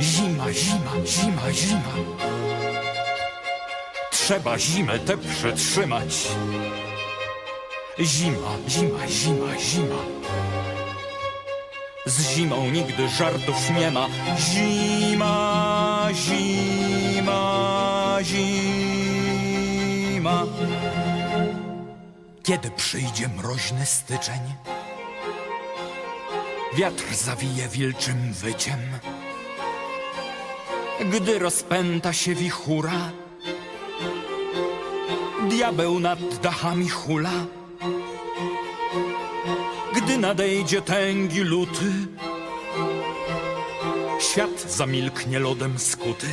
zima, zima. Trzeba zimę tę przetrzymać. Zima, zima, zima, zima. Z zimą nigdy żartów nie ma. Zima, zima, zima. Kiedy przyjdzie mroźny styczeń? Wiatr zawije wilczym wyciem. Gdy rozpęta się wichura, diabeł nad dachami hula. Gdy nadejdzie tęgi luty, świat zamilknie lodem skuty.